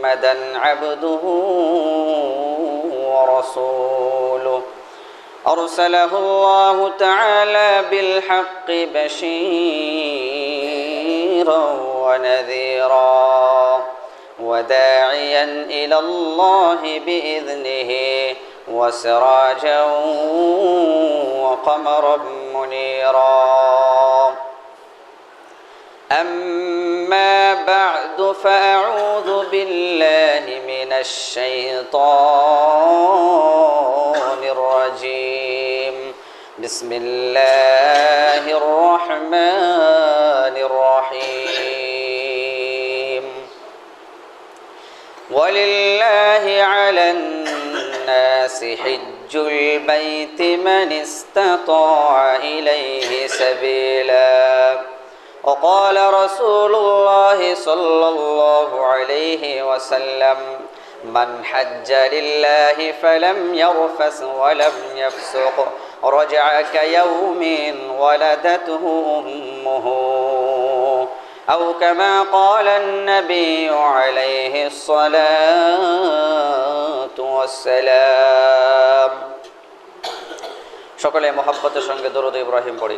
محمدا عبده ورسوله. أرسله الله تعالى بالحق بشيرا ونذيرا وداعيا إلى الله بإذنه وسراجا وقمرا منيرا. أما بعد فأعوذ بالله من الشيطان الرجيم. بسم الله الرحمن الرحيم. ولله على الناس حج البيت من استطاع إليه سبيلا. وقال رسول الله صلى الله عليه وسلم من حج لله فلم يرفس ولم يفسق رجع كيوم ولدته أمه أو كما قال النبي عليه الصلاة والسلام সকলে মহাব্বতের সঙ্গে দরুদ ইব্রাহিম পড়ি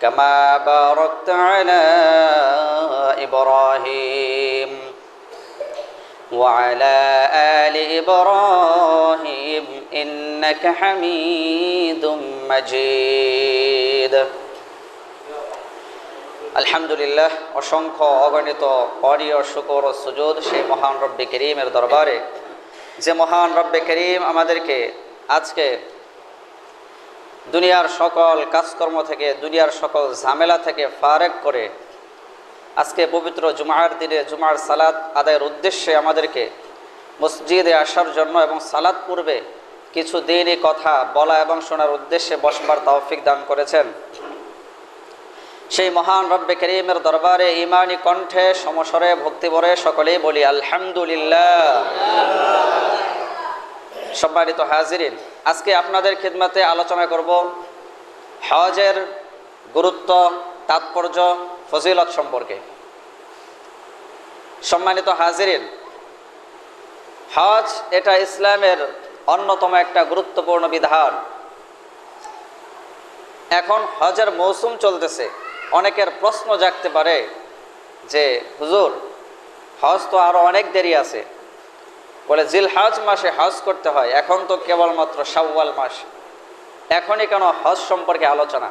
كما باركت على إبراهيم وعلى آل إبراهيم إنك حميد مجيد আলহামদুলিল্লাহ অসংখ্য অগণিত অরিয় শুকর ও সুযোদ সেই মহান রব্বে করিমের দরবারে যে মহান রব্বে করিম আমাদেরকে আজকে দুনিয়ার সকল কাজকর্ম থেকে, দুনিয়ার সকল ঝামেলা থেকে ফারেক করে আজকে পবিত্র জুমার দিনে জুমার সালাদ আদায়ের উদ্দেশ্যে আমাদেরকে মসজিদে আসার জন্য এবং সালাদ পূর্বে কিছু দিনই কথা বলা এবং শোনার উদ্দেশ্যে বসবার তৌফিক দান করেছেন। সেই মহান রব্বে করিমের দরবারে ইমানি কণ্ঠে সমসরে ভক্তিবরে সকলেই বলি, আলহামদুলিল্লাহ। সম্মানিত হাজিরিন আজকে আপনাদের খিদমতে আলোচনা করব হজের গুরুত্ব, তাৎপর্য, ফজিলত সম্পর্কে। সম্মানিত হাজিরিন, হজ এটা ইসলামের অন্যতম একটা গুরুত্বপূর্ণ বিধান। এখন হজের মৌসুম চলতেছে। অনেকের প্রশ্ন জাগতে পারে যে, হুজুর, হজ তো আরও অনেক দেরি আছে। বলে জিল হজ মাসে হজ করতে হয়। এখন তো কেবলমাত্র সাওয়াল মাস। এখনই কেন হজ সম্পর্কে আলোচনা?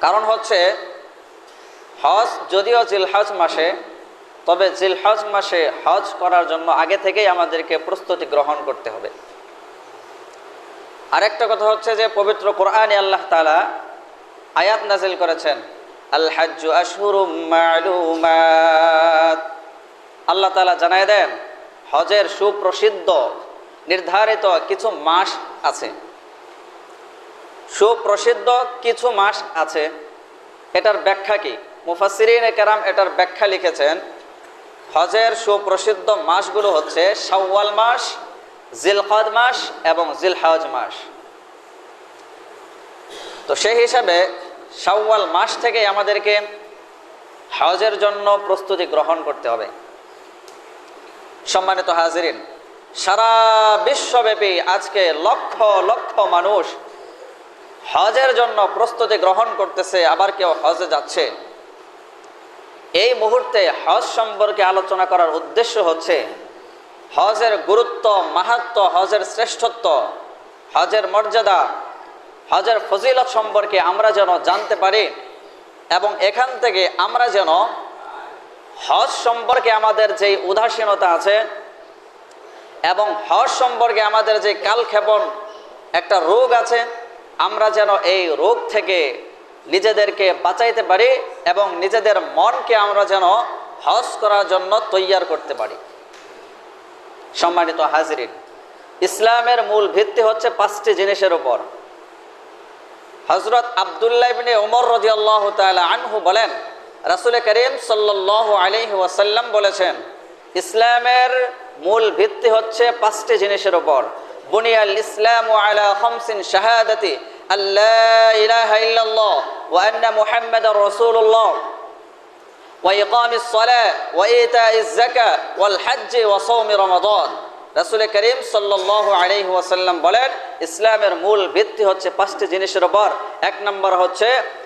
কারণ হচ্ছে, হজ যদিও জিলহজ মাসে, তবে জিলহজ মাসে হজ করার জন্য আগে থেকেই আমাদেরকে প্রস্তুতি গ্রহণ করতে হবে। আরেকটা কথা হচ্ছে যে, পবিত্র কোরআনে আল্লাহ তালা আয়াত নাজিল করেছেন আল হাজ্জু আশহুরুম আল্লাহ তালা জানায় দেন হজের সুপ্রসিদ্ধ নির্ধারিত কিছু মাস আছে। সুপ্রসিদ্ধ কিছু মাস আছে। এটার ব্যাখ্যা কি? মুফাসিরিন কেরাম এটার ব্যাখ্যা লিখেছেন, হজের সুপ্রসিদ্ধ মাসগুলো হচ্ছে শাওয়াল মাস জিলহদ মাস এবং জিলহাজ মাস। তো সেই হিসাবে শাওয়াল মাস থেকে আমাদেরকে হজের জন্য প্রস্তুতি গ্রহণ করতে হবে। সম্মানিত হাজিরিন, সারা বিশ্বব্যাপী আজকে লক্ষ লক্ষ মানুষ হজের জন্য প্রস্তুতি গ্রহণ করতেছে, আবার কেউ হজে যাচ্ছে। এই মুহূর্তে হজ সম্পর্কে আলোচনা করার উদ্দেশ্য হচ্ছে, হজের গুরুত্ব, মাহাত্ম, হজের শ্রেষ্ঠত্ব, হজের মর্যাদা, হজের ফজিলত সম্পর্কে আমরা যেন জানতে পারি এবং এখান থেকে আমরা যেন হজ সম্পর্কে আমাদের যেই উদাসীনতা আছে এবং হজ সম্পর্কে আমাদের যে কালক্ষেপণ একটা রোগ আছে, আমরা যেন এই রোগ থেকে নিজেদেরকে বাঁচাইতে পারি এবং নিজেদের মনকে আমরা যেন হজ করার জন্য তৈয়ার করতে পারি। সম্মানিত হাজিরিন, ইসলামের মূল ভিত্তি হচ্ছে পাঁচটি জিনিসের উপর। হজরত আবদুল্লাহ ইবনে ওমর রদি আল্লাহ আনহু বলেন রাসুল করিম সাল্লাহ আলহি ওয়াসাল্লাম বলেছেন, ইসলামের মূল ভিত্তি হচ্ছে পাঁচটি জিনিসের ওপর বুনিয়াল ইসলাম আলা হমসিন শাহাদাতি ওয়াল করিম বলেন, ইসলামের মূল ভিত্তি হচ্ছে পাঁচটি জিনিসের ওপর এক নম্বর হচ্ছে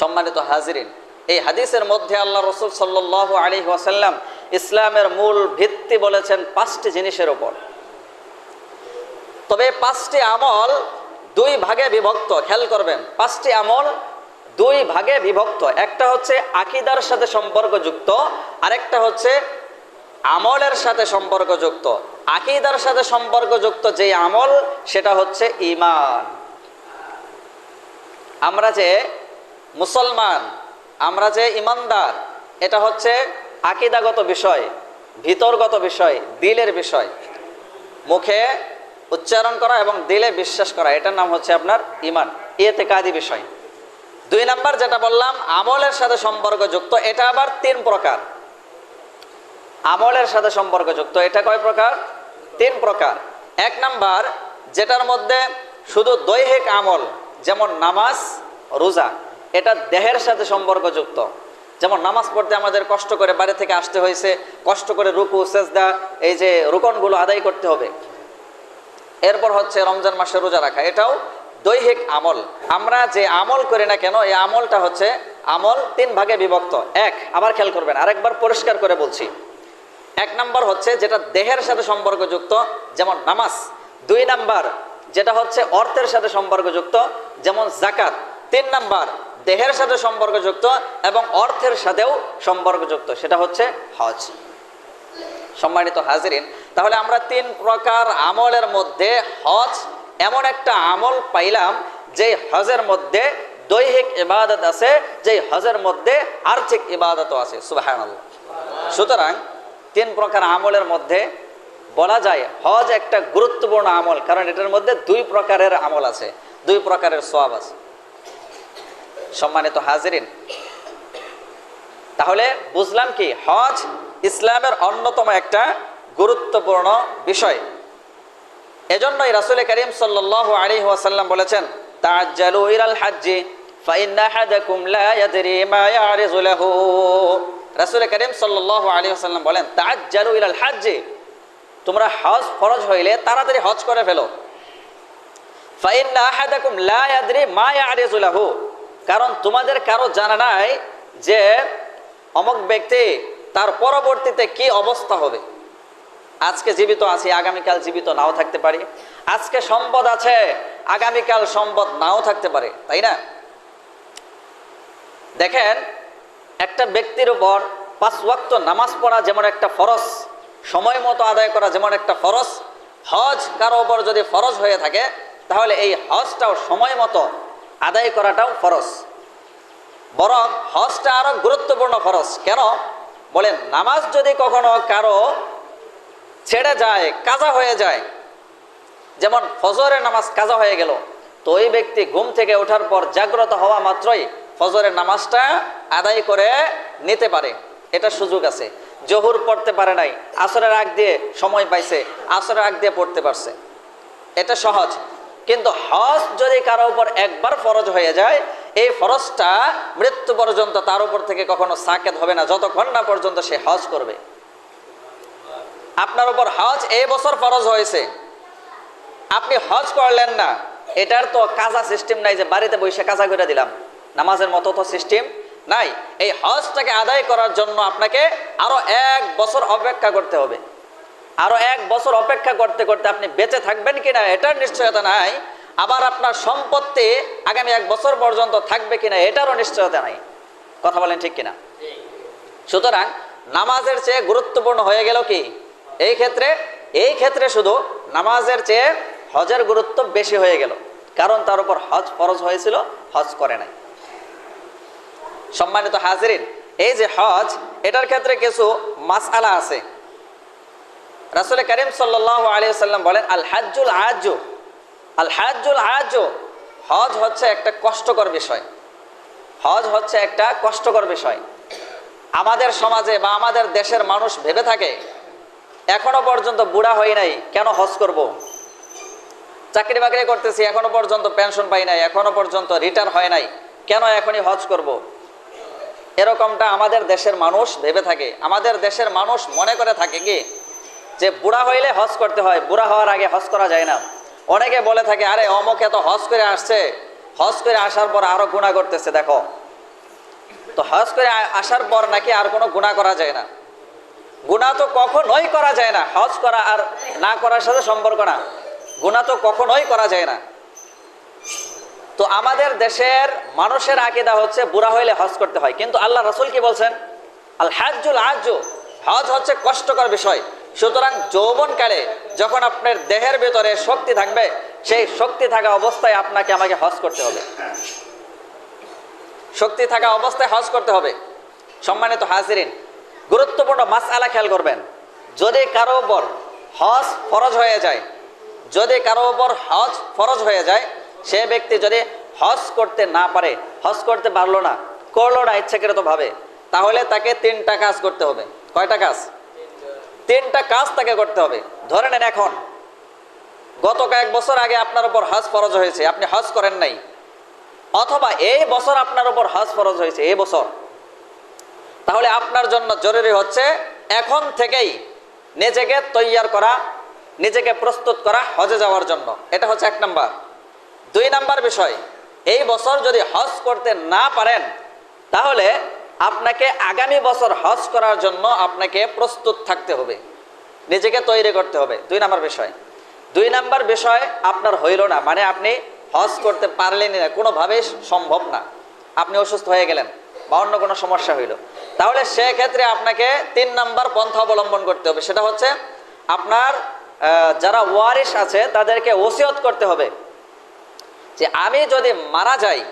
সম্মানিত হাজিরিন, এই হাদিসের মধ্যে আল্লাহ রসুল সাল্লাহ আলী ওয়াসাল্লাম ইসলামের মূল ভিত্তি বলেছেন পাঁচটি জিনিসের ওপর তবে পাঁচটি আমল দুই ভাগে বিভক্ত, খেয়াল করবেন, পাঁচটি আমল দুই ভাগে বিভক্ত। একটা হচ্ছে আকিদার সাথে সম্পর্কযুক্ত, আরেকটা হচ্ছে আমলের সাথে সম্পর্কযুক্ত। আকিদার সাথে সম্পর্কযুক্ত যে আমল, সেটা হচ্ছে ইমান আমরা যে মুসলমান, আমরা যে ইমানদার, এটা হচ্ছে আকিদাগত বিষয়, ভিতরগত বিষয়, দিলের বিষয়। মুখে উচ্চারণ করা এবং দিলে বিশ্বাস করা, এটার নাম হচ্ছে আপনার ইমান এতে কাদি বিষয়। দুই নাম্বার যেটা বললাম, আমলের সাথে সম্পর্কযুক্ত, এটা আবার তিন প্রকার। আমলের সাথে সম্পর্কযুক্ত, এটা কয় প্রকার? তিন প্রকার। এক নাম্বার, যেটার মধ্যে শুধু দৈহিক আমল, যেমন নামাজ, রোজা এটা দেহের সাথে সম্পর্কযুক্ত। যেমন নামাজ পড়তে আমাদের কষ্ট করে বাড়ি থেকে আসতে হয়েছে, কষ্ট করে রুকু, সেজদা, এই যে রুকনগুলো আদায় করতে হবে। এরপর হচ্ছে রমজান মাসে রোজা রাখা। এটাও দৈহিক আমল। আমরা যে আমল করি না কেন, এই আমলটা হচ্ছে আমল তিন ভাগে বিভক্ত। এক, আবার খেয়াল করবেন, আরেকবার পরিষ্কার করে বলছি। এক নাম্বার হচ্ছে যেটা দেহের সাথে সম্পর্কযুক্ত, যেমন নামাজ। দুই নাম্বার, যেটা হচ্ছে অর্থের সাথে সম্পর্কযুক্ত, যেমন জাকাত তিন নাম্বার দেহের সাথে সম্পর্কযুক্ত এবং অর্থের সাথেও সম্পর্কযুক্ত, সেটা হচ্ছে হজ। সম্মানিত হাজিরিন, তাহলে আমরা তিন প্রকার আমলের মধ্যে হজ এমন একটা আমল পাইলাম যে হজের মধ্যে দৈহিক ইবাদত আছে যে হজের মধ্যে আর্থিক ইবাদতও আছে। সুবাহান সুতরাং তিন প্রকার আমলের মধ্যে বলা যায় হজ একটা গুরুত্বপূর্ণ আমল, কারণ এটার মধ্যে দুই প্রকারের আমল আছে, দুই প্রকারের সোয়াব আছে। সম্মানিত হাজিরিন। তাহলে বুঝলাম কি, হজ ইসলামের অন্যতম একটা গুরুত্বপূর্ণ বিষয়। এজন্যই রাসুল করিম সাল্লাহ আলী ওয়াসাল্লাম বলেছেন হাজ্জি তোমরা হজ হইলে তাড়াতাড়ি হজ করে ফেলো। কারণ তোমাদের কারও জানা নাই যে অমক ব্যক্তি তার পরবর্তীতে কি অবস্থা হবে। আজকে জীবিত আছি, আগামীকাল জীবিত নাও থাকতে পারি। আজকে সম্পদ আছে, আগামীকাল সম্পদ নাও থাকতে পারে, তাই না? দেখেন, একটা ব্যক্তির উপর পাঁচ ওয়াক্ত নামাজ পড়া যেমন একটা ফরজ, সময় মতো আদায় করা যেমন একটা ফরজ, হজ কারও ওপর যদি ফরজ হয়ে থাকে, তাহলে এই হজটাও সময় মতো আদায় করাটাও ফরজ। বরং হজটা আরও গুরুত্বপূর্ণ ফরজ। কেন? বলেন, নামাজ যদি কখনো কারও ছেড়ে যায়, কাজা হয়ে যায়, যেমন ফজরের নামাজ কাজা হয়ে গেল, তো ওই ব্যক্তি ঘুম থেকে ওঠার পর জাগ্রত হওয়া মাত্রই ফজরের নামাজটা আদায় করে নিতে পারে। এটা সুযোগ আছে। জহুর পড়তে পারে নাই, আসরের আগ দিয়ে সময় পাইছে, আসরের আগ দিয়ে পড়তে পারছে। এটা সহজ। কিন্তু হজ যদি কারও উপর একবার ফরজ হয়ে যায়, এই ফরজটা মৃত্যু পর্যন্ত তার উপর থেকে কখনো সাকেত হবে না, যতক্ষণ না পর্যন্ত সে হজ করবে। আপনার উপর হজ এই বছর ফরজ হয়েছে। আপনি হজ করলেন না, এটার তো কাজা সিস্টেম নাই যে বাড়িতে বসে কাজা করে দিলাম। নামাজের মতো তো সিস্টেম নাই। এই হজটাকে আদায় করার জন্য আপনাকে আরও এক বছর অপেক্ষা করতে হবে। আরও এক বছর অপেক্ষা করতে করতে আপনি বেঁচে থাকবেন কিনা, এটার নিশ্চয়তা নাই। আবার আপনার সম্পত্তি আগামী এক বছর পর্যন্ত থাকবে কিনা, এটারও নিশ্চয়তা নাই। কথা বলেন ঠিক কিনা? সুতরাং নামাজের চেয়ে গুরুত্বপূর্ণ হয়ে গেল কি? এই ক্ষেত্রে এই ক্ষেত্রে শুধু নামাজের চেয়ে হজের গুরুত্ব বেশি হয়ে গেল। কারণ তার উপর হজ ফরজ হয়েছিল, হজ করে নাই। সম্মানিত হাজিরিন, এই যে হজ, এটার ক্ষেত্রে কিছু মাসআলা আছে। রাসুল করিম সাল্লাহ আলিয়া সাল্লাম বলেন, আল হাজ্জুল আজ আল হাজ্জুল আজ, হজ হচ্ছে একটা কষ্টকর বিষয় হজ হচ্ছে একটা কষ্টকর বিষয় আমাদের সমাজে বা আমাদের দেশের মানুষ ভেবে থাকে, এখনও পর্যন্ত বুড়া হই নাই, কেন হজ করব। চাকরি বাকরি করতেছি, এখনও পর্যন্ত পেনশন পাই নাই, এখনও পর্যন্ত রিটায়ার হয় নাই, কেন এখনই হজ করব। এরকমটা আমাদের দেশের মানুষ ভেবে থাকে আমাদের দেশের মানুষ মনে করে থাকে কি যে বুড়া হইলে হজ করতে হয়, বুড়া হওয়ার আগে হজ করা যায় না। অনেকে বলে থাকে, আরে, অমকে তো হজ করে আসছে। হজ করে আসার পর আরও গুণা করতেছে, দেখো। তো হজ করে আসার পর নাকি আর কোনো গুণা করা যায় না। গুণা তো কখনোই করা যায় না। হজ করা আর না করার সাথে সম্পর্ক না। গুণা তো কখনোই করা যায় না। তো আমাদের দেশের মানুষের আকিদা হচ্ছে, বুড়া হইলে হজ করতে হয়। কিন্তু আল্লাহ রসুল কি বলছেন? আল হাজুল হজ হচ্ছে কষ্টকর বিষয়। সুতরাং যৌবনকালে যখন আপনার দেহের ভেতরে শক্তি থাকবে, সেই শক্তি থাকা অবস্থায় আপনাকে আমাকে হজ করতে হবে। শক্তি থাকা অবস্থায় হজ করতে হবে। সম্মানিত হাজিরিন, গুরুত্বপূর্ণ মাস আলা খেয়াল করবেন। যদি কারও উপর হজ ফরজ হয়ে যায়, যদি কারও ওপর হজ ফরজ হয়ে যায়, সে ব্যক্তি যদি হজ করতে না পারে, হজ করতে পারল না, করল না ইচ্ছাকৃত ভাবে তাহলে তাকে তিনটা কাজ করতে হবে। কয়টা কাজ? তিনটা কাজ তাকে করতে হবে। ধরে নেন এখন, গত কয়েক বছর আগে আপনার উপর হজ ফরজ হয়েছে, আপনি হজ করেন নাই। অথবা এই বছর আপনার উপর হজ ফরজ হয়েছে, এই বছর। তাহলে আপনার জন্য জরুরি হচ্ছে এখন থেকেই নিজেকে তৈয়ার করা, নিজেকে প্রস্তুত করা হজে যাওয়ার জন্য। এটা হচ্ছে এক নাম্বার। দুই নাম্বার বিষয়, এই বছর যদি হজ করতে না পারেন, তাহলে আপনাকে আগামী বছর হজ করার জন্য আপনাকে প্রস্তুত থাকতে হবে। নিজেকে তৈরি করতে হবে। দুই নাম্বার বিষয়। দুই নাম্বার বিষয় আপনার হইল না। মানে আপনি হজ করতে পারলেন না। কোনোভাবেই সম্ভব না। আপনি অসুস্থ হয়ে গেলেন বা অন্য কোনো সমস্যা হইল। তাহলে সেক্ষেত্রে আপনাকে তিন নাম্বার পন্থা অবলম্বন করতে হবে। সেটা হচ্ছে আপনার যারা ওয়ারিশ আছে তাদেরকে ওসিয়ত করতে হবে যে আমি যদি মারা যাই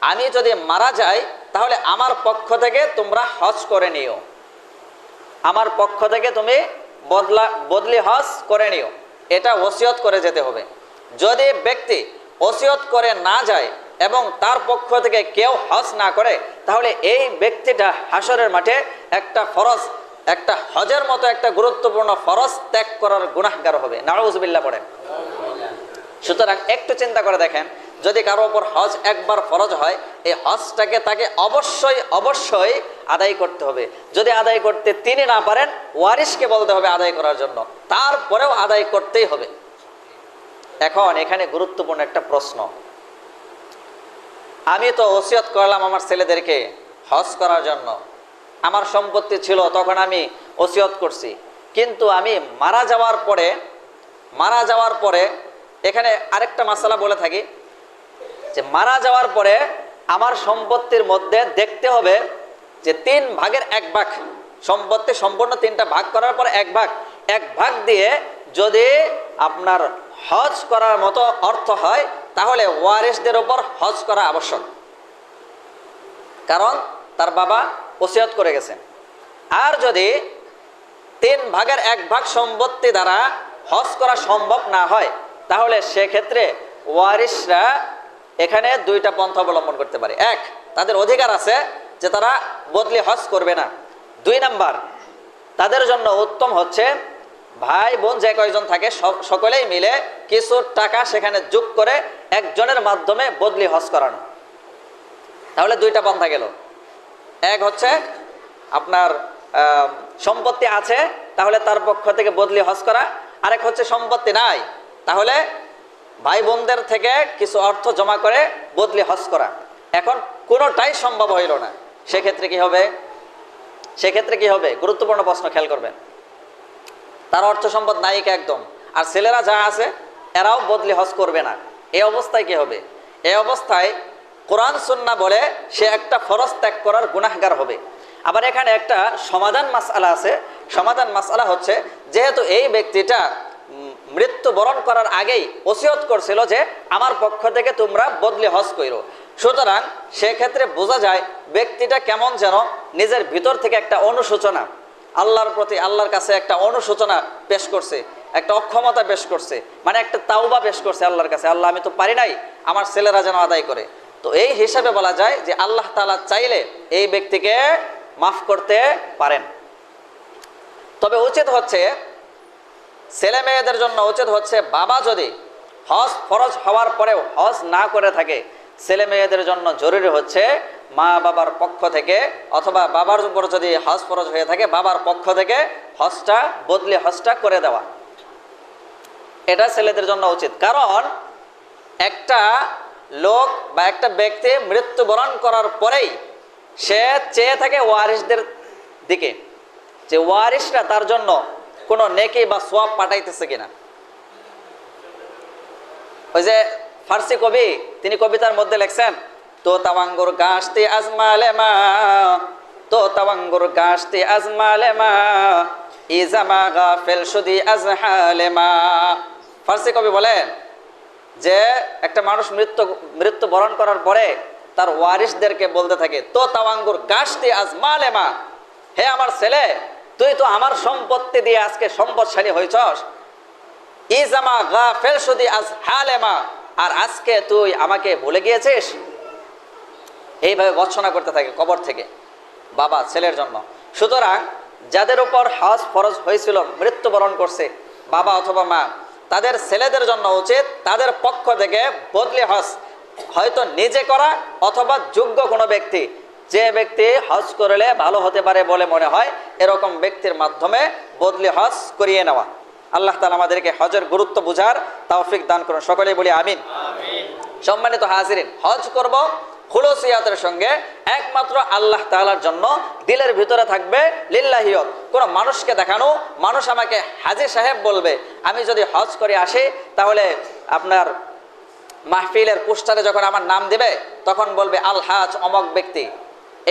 আমি যদি মারা যাই, তাহলে আমার পক্ষ থেকে তোমরা হজ করে নিও। আমার পক্ষ থেকে তুমি বদলা, বদলি হজ করে নিও। এটা ওসিয়ত করে যেতে হবে। যদি ব্যক্তি ওসিয়ত করে না যায় এবং তার পক্ষ থেকে কেউ হজ না করে, তাহলে এই ব্যক্তিটা হাসরের মাঠে একটা ফরজ, একটা হজের মতো একটা গুরুত্বপূর্ণ ফরজ ত্যাগ করার গুনাহগার হবে। নারুজবিল্লা পড়েন। সুতরাং একটু চিন্তা করে দেখেন যদি কারও ওপর হজ একবার ফরজ হয়, এই হজটাকে তাকে অবশ্যই অবশ্যই আদায় করতে হবে। যদি আদায় করতে তিনি না পারেন ওয়ারিসকে বলতে হবে আদায় করার জন্য। তারপরেও আদায় করতেই হবে। এখন এখানে গুরুত্বপূর্ণ একটা প্রশ্ন। আমি তো ওসিয়ত করলাম আমার ছেলেদেরকে হজ করার জন্য। আমার সম্পত্তি ছিল, তখন আমি ওসিয়ত করছি। কিন্তু আমি মারা যাওয়ার পরে, মারা যাওয়ার পরে, এখানে আরেকটা মশালা বলে থাকি। যে মারা যাওয়ার পরে আমার সম্পত্তির মধ্যে দেখতে হবে যে তিন ভাগের এক ভাগ। সম্পত্তি সম্পূর্ণ তিনটা ভাগ করার পর এক ভাগ। এক ভাগ দিয়ে যদি আপনার হজ করার মতো অর্থ হয়, তাহলে ওয়ারিসদের ওপর হজ করা আবশ্যক। কারণ তার বাবা ওসিয়ত করে গেছেন। আর যদি তিন ভাগের এক ভাগ সম্পত্তি দ্বারা হজ করা সম্ভব না হয়, তাহলে সেক্ষেত্রে ওয়ারিসরা এখানে দুইটা পন্থা অবলম্বন করতে পারে। এক, তাদের অধিকার আছে যে তারা বদলি হজ করবে না। দুই নাম্বার, তাদের জন্য উত্তম হচ্ছে ভাই বোন যে কয়জন থাকে সকলেই মিলে কিছু টাকা সেখানে যোগ করে একজনের মাধ্যমে বদলি হজ করানো। তাহলে দুইটা পন্থা গেল। এক হচ্ছে আপনার সম্পত্তি আছে, তাহলে তার পক্ষ থেকে বদলি হজ করা। আরেক হচ্ছে সম্পত্তি নাই, তাহলে ভাই বোনদের থেকে কিছু অর্থ জমা করে বদলি হজ করা। এখন কোনোটাই সম্ভব হইল না। সেক্ষেত্রে কি হবে? সেক্ষেত্রে কি হবে? গুরুত্বপূর্ণ প্রশ্ন খেয়াল করবেন। তার অর্থ সম্পদ নায়িকা একদম? আর ছেলেরা যা আছে, এরাও বদলি হজ করবে না। এই অবস্থায় কি হবে? এই অবস্থায় কোরআন সুন্না বলে সে একটা ফরজ ত্যাগ করার গুনাহগার হবে। আবার এখানে একটা সমাধান মাসআলা আছে। সমাধান মাসআলা হচ্ছে, যেহেতু এই ব্যক্তিটা মৃত্যুবরণ করার আগেই ওসিয়ত করছিল যে, আমার পক্ষ থেকে তোমরা বদলি হজ কইরো। সুতরাং সেক্ষেত্রে বোঝা যায় ব্যক্তিটা কেমন যেন নিজের ভিতর থেকে একটা অনুশোচনা, আল্লাহর প্রতি আল্লাহর কাছে একটা অনুশোচনা পেশ করছে, একটা অক্ষমতা পেশ করছে মানে একটা তাওবা পেশ করছে আল্লাহর কাছে, আল্লাহ, আমি তো পারি নাই আমার ছেলেরা যেন আদায় করে। তো এই হিসাবে বলা যায় যে আল্লাহ তাআলা চাইলে এই ব্যক্তিকে মাফ করতে পারেন। তবে উচিত হচ্ছে ছেলে মেয়েদের জন্য উচিত হচ্ছে বাবা যদি হজ ফরজ হওয়ার পরেও হজ না করে থাকে, ছেলে মেয়েদের জন্য জরুরি হচ্ছে মা বাবার পক্ষ থেকে অথবা বাবার উপর যদি হজ ফরজ হয়ে থাকে, বাবার পক্ষ থেকে হজটা, বদলি হজটা করে দেওয়া। এটা ছেলেদের জন্য উচিত। কারণ একটা লোক বা একটা ব্যক্তি মৃত্যুবরণ করার পরেই সে চেয়ে থাকে ওয়ারিসদের দিকে। যে ওয়ারিসরা তার জন্য কোনো নেকি বা সোয়াব পাঠাইতেছে কিনা? ওই যে ফার্সি কবি, তিনি কবিতার মধ্যে লেখছেন, তো তাওয়াঙ্গুর গাছটি আজমালে মা, তো তাওয়াঙ্গুর গাছটি আজমালে মা ইজামা গাফেল সুদি আজহালে মা। ফার্সি কবি বলেন যে, একটা মানুষ মৃত্যু মৃত্যু বরণ করার পরে তার ওয়ারিসদেরকে বলতে থাকে, তো তাওয়াঙ্গুর গাছটি আজমালে মা, হে আমার ছেলে তুই তো আমার সম্পত্তি দিয়ে আজকে সম্পদশালী হয়েছস। ইজামা গাফেল সুদি আজ হালেমা। আর আজকে তুই আমাকে ভুলে গিয়েছিস? এইভাবে বর্ষনা করতে থাকে কবর থেকে বাবা, ছেলের জন্য। সুতরাং যাদের উপর হজ ফরজ হয়েছিল, মৃত্যুবরণ করছে বাবা অথবা মা, তাদের ছেলেদের জন্য উচিত তাদের পক্ষ থেকে বদলি হজ। হয়তো নিজে করা অথবা যোগ্য কোনো ব্যক্তি যে ব্যক্তি হজ করলে ভালো হতে পারে বলে মনে হয় এরকম ব্যক্তির মাধ্যমে বদলি হজ করিয়ে নেওয়া। আল্লাহ তালা আমাদেরকে হজের গুরুত্ব বুঝার তৌফিক দান করুন। সকলেই বলি আমিন। সম্মানিত হাজিরিন হজ করব খুলসিয়াতের সঙ্গে একমাত্র আল্লাহ তাআলার জন্য দিলের ভিতরে থাকবে লিল্লাহিয়ত কোনো মানুষকে দেখানো মানুষ আমাকে হাজি সাহেব বলবে আমি যদি হজ করে আসি তাহলে আপনার মাহফিলের পোস্টারে যখন আমার নাম দেবে তখন বলবে আল হাজ অমক ব্যক্তি।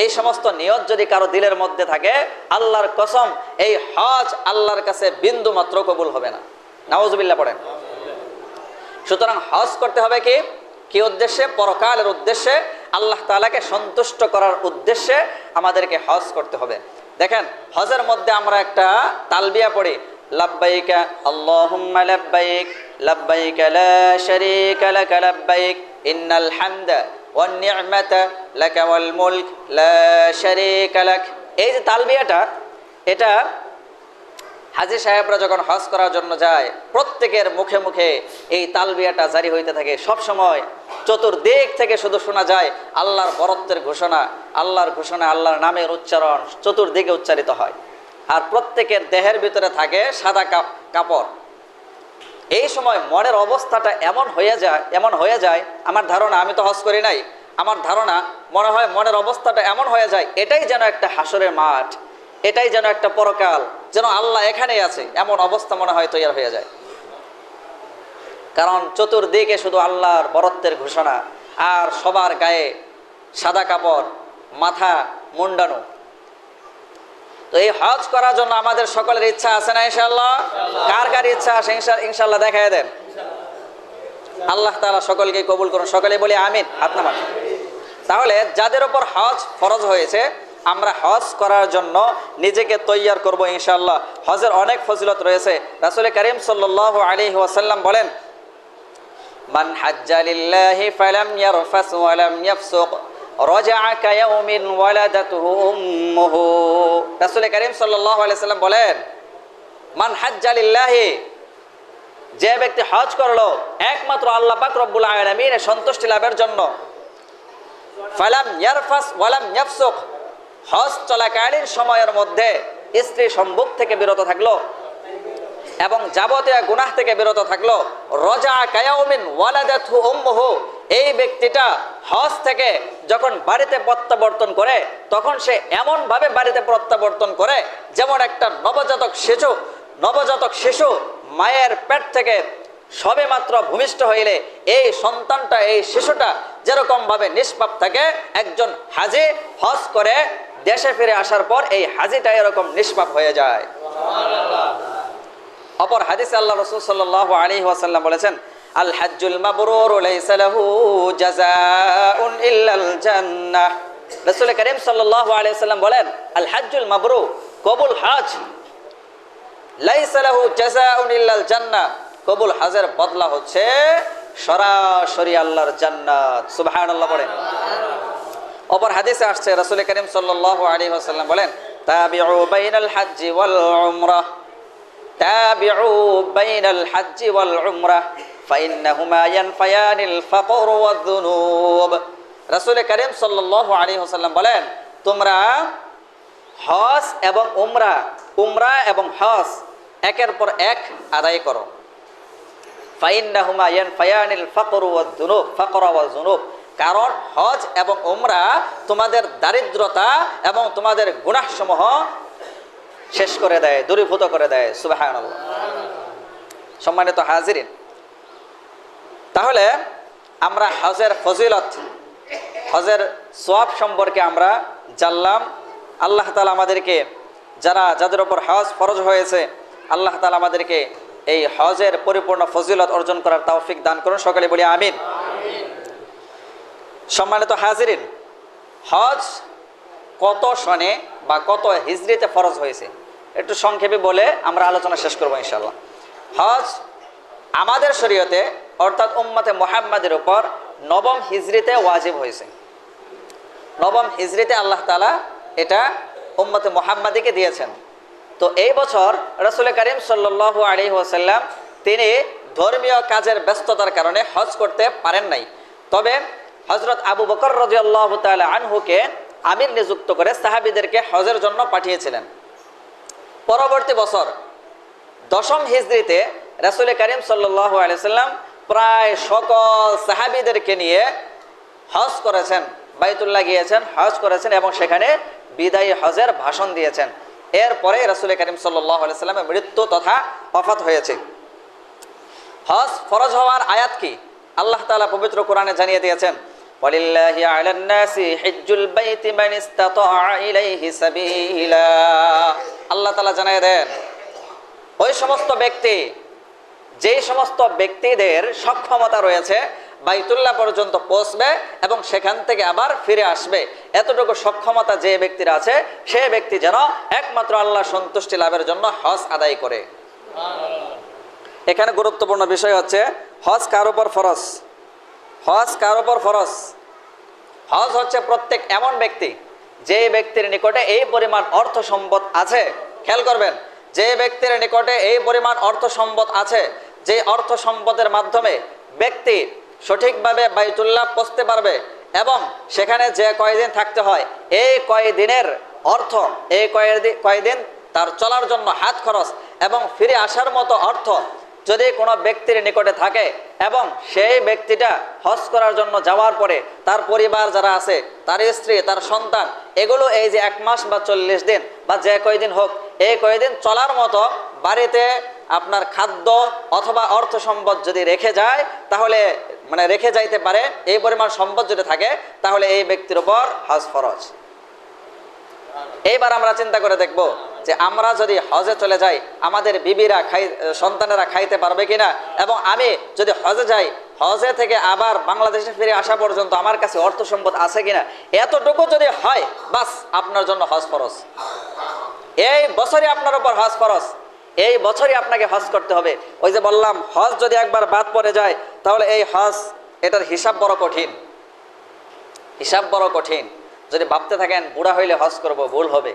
এই সমস্ত নিয়ত যদি কারও দিলের মধ্যে থাকে, আল্লাহর কসম, এই হজ আল্লাহর কাছে বিন্দু মাত্র কবুল হবে না। নাওজবিল্লা পড়েন। সুতরাং হজ করতে হবে কি? কি উদ্দেশ্যে? পরকালের উদ্দেশ্যে। আল্লাহ তাআলাকে সন্তুষ্ট করার উদ্দেশ্যে আমাদেরকে হজ করতে হবে। দেখেন, হজের মধ্যে আমরা একটা তালবিয়া পড়ি। লাব্বাইকা আল্লাহুম্মা লাব্বাইক লাব্বাইক লা শারীকা লাব্বাইক, ইন্নাল হামদা এই যে তালবিয়াটা, এটা সাহেবরা যখন হজ করার জন্য যায়, প্রত্যেকের মুখে মুখে এই তালবিয়াটা জারি হইতে থাকে। চতুর্দিক থেকে শুধু শোনা যায় আল্লাহর বরত্বের ঘোষণা, আল্লাহর ঘোষণা, আল্লাহর নামের উচ্চারণ, চতুর্দিকে উচ্চারিত হয়। আর প্রত্যেকের দেহের ভিতরে থাকে সাদা কাপ- কাপড়। এই সময় মনের অবস্থাটা এমন হয়ে যায়, এমন হয়ে যায়, আমার ধারণা, আমি তো হজ করি নাই, আমার ধারণা মনে হয় মনের অবস্থাটা এমন হয়ে যায়, এটাই যেন একটা হাসরের মাঠ, এটাই যেন একটা পরকাল, যেন আল্লাহ এখানেই আছে, এমন অবস্থা মনে হয় তৈরি হয়ে যায়। কারণ চতুর্দিকে শুধু আল্লাহর বরত্বের ঘোষণা, আর সবার গায়ে সাদা কাপড়, মাথা মুন্ডানো তো এই হজ করার জন্য আমাদের সকলের ইচ্ছা আছে না ইনশাল্লাহ কার কার ইচ্ছা আছে? ইনশাল্লাহ দেখায় দেন। আল্লাহ তাআলা সকলকে কবুল করুন। সকলে বলি আমিন, হাত নামান। তাহলে যাদের ওপর হজ ফরজ হয়েছে, আমরা হজ করার জন্য নিজেকে তৈয়ার করব ইনশাল্লাহ হজের অনেক ফজিলত রয়েছে। রাসুল করিম সাল্লাহ আলী ওয়াসাল্লাম বলেন, মান হাজ্জা লিল্লাহি ফালাম ইয়ারফাস ওয়ালাম ইয়াফসুক। করিম সাল্লাম বলেন, মান যে ব্যক্তি হজ করল, একমাত্র আল্লাহ পাক রব্বুল আলামিনের সন্তুষ্টি লাভের জন্য। হজ চলাকালীন সময়ের মধ্যে স্ত্রী সম্ভোগ থেকে বিরত থাকল এবং যাবতীয় গুনাহ থেকে বিরত থাকল। রজা কায়াউমিন ওয়ালাদাতহু উম্মুহু। এই ব্যক্তিটা হজ থেকে যখন বাড়িতে প্রত্যাবর্তন করে, তখন সে এমন ভাবে বাড়িতে প্রত্যাবর্তন করে যেমন একটা নবজাতক শিশু নবজাতক শিশু মায়ের পেট থেকে সবে মাত্র ভূমিষ্ঠ হইলে এই সন্তানটা, এই শিশুটা যেরকম ভাবে নিষ্পাপ থাকে, একজন হাজি হজ করে দেশে ফিরে আসার পর এই হাজিটা এরকম নিষ্পাপ হয়ে যায়। অপর হাদিসে আল্লাহ রসুল সাল্লাহ আলী ওয়াসাল্লাম বলেছেন আল হাজ্জুল মাবরুর লাইসা লাহু জাযাউন ইল্লাল জান্নাহ। রাসূল করিম সাল্লাল্লাহু আলাইহি সাল্লাম বলেন, আল হাজ্জুল মাবরুর কবুল হজ। লাইসা লাহু জাযাউন ইল্লাল জান্নাহ। কবুল হজের বদলা হচ্ছে সরাসরি আল্লাহর জান্নাত। সুবহানাল্লাহ বলেন অপর হাদিসে আসছে, রাসূল করিম সাল্লাল্লাহু আলাইহি ওয়াসাল্লাম বলেন, তাবিউ বাইনাল হাজ্জি ওয়াল উমরাহ তাবিউ বাইনাল হাজ্জি ওয়াল উমরাহ فإنهما ينفيان الفقر والذنوب রাসূল করিম সাল্লাল্লাহু আলাইহি ওয়াসাল্লাম বলেন তোমরা হজ এবং উমরা উমরা এবং হজ একের পর এক আদায় করো ফাইন্নাহুমা ইয়ানফায়ানিল ফাকর ওয়াদ দুনুব ফাকর ওয়াজ যুনুব কারণ হজ এবং উমরা তোমাদের দারিদ্রতা এবং তোমাদের গুনাহসমূহ শেষ করে দেয় দূরীভূত করে দেয় সুবাহ সম্মানিত হাজিরিন তাহলে আমরা হজের ফজিলত, হজের সোয়াব সম্পর্কে আমরা জানলাম। আল্লাহ তালা আমাদেরকে, যারা, যাদের ওপর হজ ফরজ হয়েছে, আল্লাহ তালা আমাদেরকে এই হজের পরিপূর্ণ ফজিলত অর্জন করার তৌফিক দান করুন। সকালে বলি আমিন। সম্মানিত হাজিরিন, হজ কত সনে বা কত হিজড়িতে ফরজ হয়েছে? একটু সংক্ষেপে বলে আমরা আলোচনা শেষ করব ইনশাল্লাহ হজ আমাদের শরীয়তে অর্থাৎ উম্মতে মোহাম্মদের উপর নবম হিজড়িতে ওয়াজিব হয়েছে। নবম হিজড়িতে আল্লাহ তালা এটা উম্মতে মোহাম্মদীকে দিয়েছেন। তো এই বছর রসুল করিম সাল্লু আলী ওসাল্লাম তিনি ধর্মীয় কাজের ব্যস্ততার কারণে হজ করতে পারেন নাই। তবে হজরত আবু বকর রাজিয়াল্লাহ তাআলা আনহুকে আমির নিযুক্ত করে সাহাবিদেরকে হজের জন্য পাঠিয়েছিলেন। পরবর্তী বছর দশম হিজড়িতে রাসুল করিম সাল্লাহ আলিয়াল্লাম প্রায় সকল সাহাবিদেরকে নিয়ে হজ করেছেন, বাইতুল্লাহ গিয়েছেন, হজ করেছেন এবং সেখানে বিদায়ী হজের ভাষণ দিয়েছেন। এরপরে রাসুল করিম আলিয়াল্লামের মৃত্যু তথা অফাত হয়েছে। হজ ফরজ হওয়ার আয়াত কি? আল্লাহ তাআলা পবিত্র কোরআনে জানিয়ে দিয়েছেন ইলাইহি সাবিলা। আল্লাহ জানিয়ে দেন, ওই সমস্ত ব্যক্তি যেই সমস্ত ব্যক্তিদের সক্ষমতা রয়েছে, বাইতুল্লাহ পর্যন্ত পৌঁছবে এবং সেখান থেকে আবার ফিরে আসবে। এতটুকু সক্ষমতা যে ব্যক্তির আছে, সে ব্যক্তি যেন একমাত্র আল্লাহ সন্তুষ্টি লাভের জন্য হজ আদায় করে। এখানে গুরুত্বপূর্ণ বিষয় হচ্ছে, হজ কার উপর ফরজ? হজ কার উপর ফরজ? হজ হচ্ছে প্রত্যেক এমন ব্যক্তি, যে ব্যক্তির নিকটে এই পরিমাণ অর্থ সম্পদ আছে। খেয়াল করবেন, যে ব্যক্তির নিকটে এই পরিমাণ অর্থ সম্পদ আছে যে অর্থ সম্পদের মাধ্যমে ব্যক্তি সঠিকভাবে বাইতুল্লাহ পৌঁছতে পারবে এবং সেখানে যে কয়দিন থাকতে হয়, এই কয়দিনের অর্থ, এই কয়দিন তার চলার জন্য হাত খরচ এবং ফিরে আসার মতো অর্থ যদি কোনো ব্যক্তির নিকটে থাকে এবং সেই ব্যক্তিটা হজ করার জন্য যাওয়ার পরে তার পরিবার যারা আছে, তার স্ত্রী, তার সন্তান, এগুলো এই যে এক মাস বা চল্লিশ দিন বা যে কয়দিন হোক, এই কয়দিন চলার মতো বাড়িতে আপনার খাদ্য অথবা অর্থ সম্পদ যদি রেখে যায়, তাহলে মানে রেখে যাইতে পারে, এই পরিমাণ সম্পদ যদি থাকে, তাহলে এই ব্যক্তির উপর হজ ফরজ। এইবার আমরা চিন্তা করে দেখব যে আমরা যদি হজে চলে যাই, আমাদের বিবিরা খাই, সন্তানেরা খাইতে পারবে কিনা? এবং আমি যদি হজে যাই, হজে থেকে আবার বাংলাদেশে ফিরে আসা পর্যন্ত আমার কাছে অর্থ সম্পদ আছে কিনা? এতটুকু যদি হয়, বাস আপনার জন্য হজ ফরজ। এই বছরই আপনার উপর হজ ফরজ। এই বছরই আপনাকে হজ করতে হবে। ওই যে বললাম, হজ যদি একবার বাদ পড়ে যায়, তাহলে এই হজ, এটার হিসাব বড় কঠিন। হিসাব বড় কঠিন। যদি ভাবতে থাকেন, বুড়া হইলে হজ করব, ভুল হবে।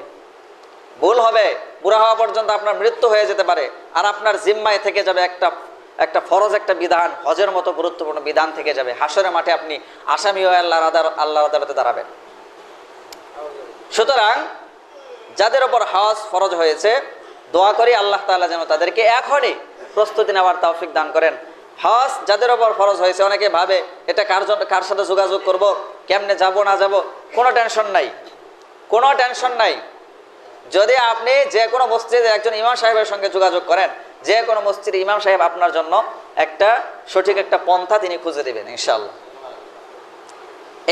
ভুল হবে, বুড়া হওয়া পর্যন্ত আপনার মৃত্যু হয়ে যেতে পারে। আর আপনার জিম্মায় থেকে যাবে একটা একটা ফরজ, একটা বিধান, হজের মতো গুরুত্বপূর্ণ বিধান থেকে যাবে। হাসরের মাঠে আপনি আসামি হয়ে আল্লাহর আদার, আল্লাহর আদালতে দাঁড়াবেন। সুতরাং, যাদের ওপর হজ ফরজ হয়েছে দোয়া করি আল্লাহ তাআলা যেন তাদেরকে এখনই প্রস্তুতি নেওয়ার তৌফিক দান করেন। হজ যাদের ওপর ফরজ হয়েছে অনেকে ভাবে, এটা কার কার সাথে যোগাযোগ করব, কেমনে যাব, না যাব, কোনো টেনশন নাই। কোনো টেনশন নাই। যদি আপনি যে কোনো মসজিদে একজন ইমাম সাহেবের সঙ্গে যোগাযোগ করেন, যে কোনো মসজিদে ইমাম সাহেব আপনার জন্য একটা সঠিক একটা পন্থা তিনি খুঁজে দেবেন ইনশাল্লাহ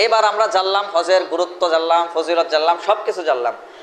এইবার আমরা জানলাম, হজের গুরুত্ব জানলাম, ফজিলত জানলাম সব কিছু জানলাম।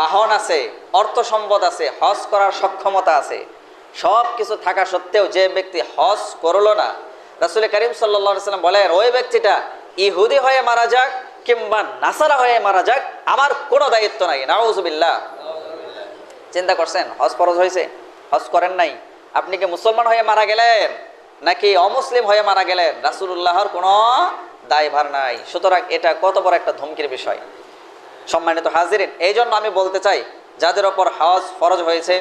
বাহন আছে, অর্থ সম্পদ আছে, হজ করার সক্ষমতা আছে। সব কিছু থাকা সত্ত্বেও যে ব্যক্তি হজ করল না, রাসুল করিম সাল্লাম বলেন, ওই ব্যক্তিটা ইহুদি হয়ে মারা যাক কিংবা নাসারা হয়ে মারা যাক, আমার কোনো দায়িত্ব নাই। নাউজুবিল্লাহ চিন্তা করছেন, হজ ফরজ হয়েছে? হজ করেন নাই? আপনি কি মুসলমান হয়ে মারা গেলেন, নাকি অমুসলিম হয়ে মারা গেলেন? রাসুল্লাহর কোনো দায়ভার নাই। সুতরাং এটা কত বড় একটা ধমকির বিষয়। সম্মানিত হাজিরিন, এই জন্য আমি বলতে চাই, যাদের ওপর হজ ফরজ হয়েছে,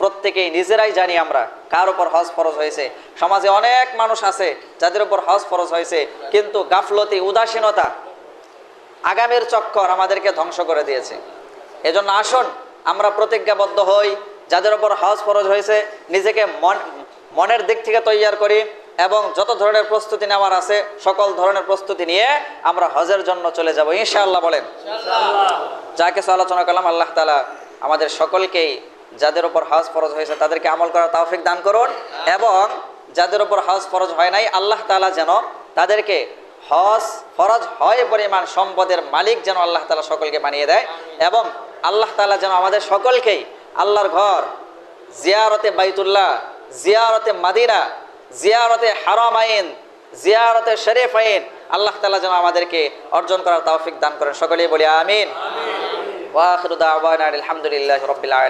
প্রত্যেকেই নিজেরাই জানি আমরা কার ওপর হজ ফরজ হয়েছে। সমাজে অনেক মানুষ আছে যাদের ওপর হজ ফরজ হয়েছে, কিন্তু গাফলতি, উদাসীনতা আগামীর চক্কর আমাদেরকে ধ্বংস করে দিয়েছে। এজন্য আসুন, আমরা প্রতিজ্ঞাবদ্ধ হই, যাদের ওপর হজ ফরজ হয়েছে, নিজেকে মন মনের দিক থেকে তৈয়ার করি। এবং যত ধরনের প্রস্তুতি নেওয়ার আছে সকল ধরনের প্রস্তুতি নিয়ে আমরা হজের জন্য চলে যাব। ইনশাআল্লাহ বলেন। যা কিছু আলোচনা করলাম আল্লাহ তালা আমাদের সকলকেই যাদের ওপর হজ ফরজ হয়েছে তাদেরকে আমল করার তাওফিক দান করুন এবং যাদের ওপর হজ ফরজ হয় নাই আল্লাহ তালা যেন তাদেরকে হজ ফরজ হয় পরিমাণ সম্পদের মালিক যেন আল্লাহ তালা সকলকে বানিয়ে দেয় এবং আল্লাহ তালা যেন আমাদের সকলকেই আল্লাহর ঘর জিয়ারতে বাইতুল্লাহ জিয়ারতে মাদিনা জিয়ারতে হারাম আইন জিয়ারতে শরীফ আইন আল্লাহ তালা যেন আমাদেরকে অর্জন করার তৌফিক দান করেন। সকলেই বলি আমিন। ওয়াখিরু দাওয়ানা আলহামদুলিল্লাহি আলামিন।